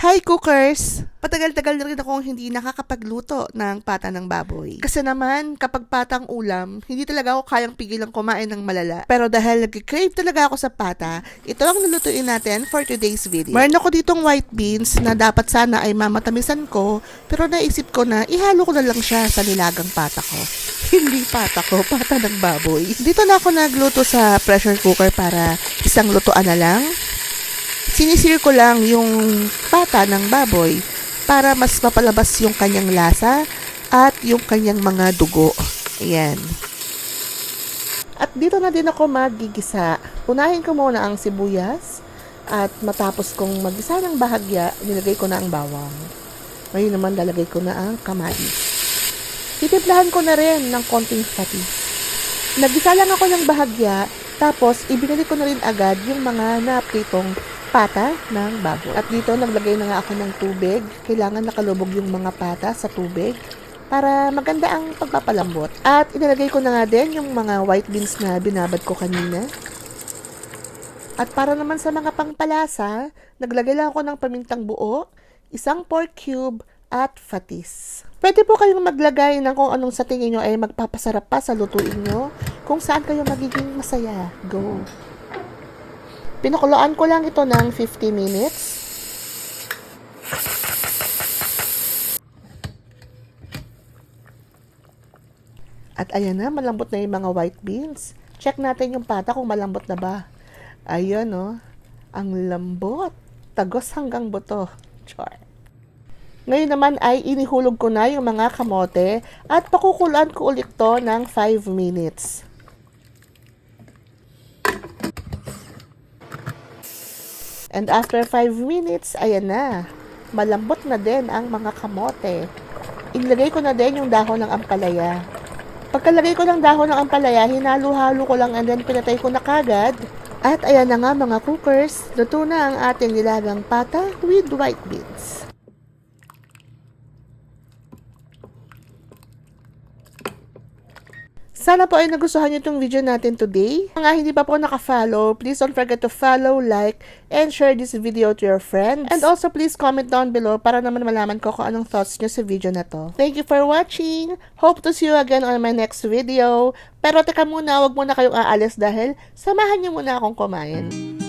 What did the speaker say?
Hi cookers! Patagal-tagal na rin akong hindi nakakapagluto ng pata ng baboy. Kasi naman, kapag patang ulam, hindi talaga ako kayang pigilang kumain ng malala. Pero dahil nag-crave talaga ako sa pata, ito ang nalutuin natin for today's video. Meron ako ditong white beans na dapat sana ay mamatamisan ko, pero naisip ko na ihalo ko na lang siya sa nilagang pata ko. hindi pata ko, pata ng baboy. Dito na ako nagluto sa pressure cooker para isang lutuan na lang sinisir ko lang yung pata ng baboy para mas mapalabas yung kanyang lasa at yung kanyang mga dugo. Ayan. At dito na din ako magigisa. Unahin ko muna ang sibuyas at matapos kong magisa ng bahagya, nilagay ko na ang bawang. Ngayon naman lalagay ko na ang kamatis. Titimplahan ko na rin ng konting patis. Nagisa lang ako ng bahagya, tapos ibinalik ko na rin agad yung mga napritong pata ng baboy. At dito naglagay na nga ako ng tubig. Kailangan nakalubog yung mga pata sa tubig para maganda ang pagpapalambot. At inilagay ko na nga din yung mga white beans na binabad ko kanina. At para naman sa mga pangpalasa, naglagay lang ako ng pamintang buo, isang pork cube, at fatis. Pwede po kayong maglagay ng kung anong sa tingin nyo ay magpapasarap pa sa lutuin nyo, kung saan kayo magiging masaya. Go! Pinakuloan ko lang ito ng 50 minutes. At ayan na, malambot na yung mga white beans. Check natin yung pata kung malambot na ba. Ayun, oh. Ang lambot. Tagos hanggang buto. Char. Ngayon naman ay inihulog ko na yung mga kamote at pakukulaan ko ulit to ng 5 minutes. And after 5 minutes, ayan na. Malambot na din ang mga kamote. Inilagay ko na din yung dahon ng ampalaya. Pagkalagay ko ng dahon ng ampalaya, hinalo-halo ko lang and then pinatay ko na kagad. At ayan na nga mga cookers, luto na ang ating nilagang pata with white beans. Sana po ay nagustuhan niyo itong video natin today. Mga hindi pa po naka-follow, please don't forget to follow, like, and share this video to your friends. And also please comment down below para naman malaman ko kung anong thoughts niyo sa video na to. Thank you for watching. Hope to see you again on my next video. Pero teka muna, wag muna kayong aalis dahil samahan niyo muna akong kumain.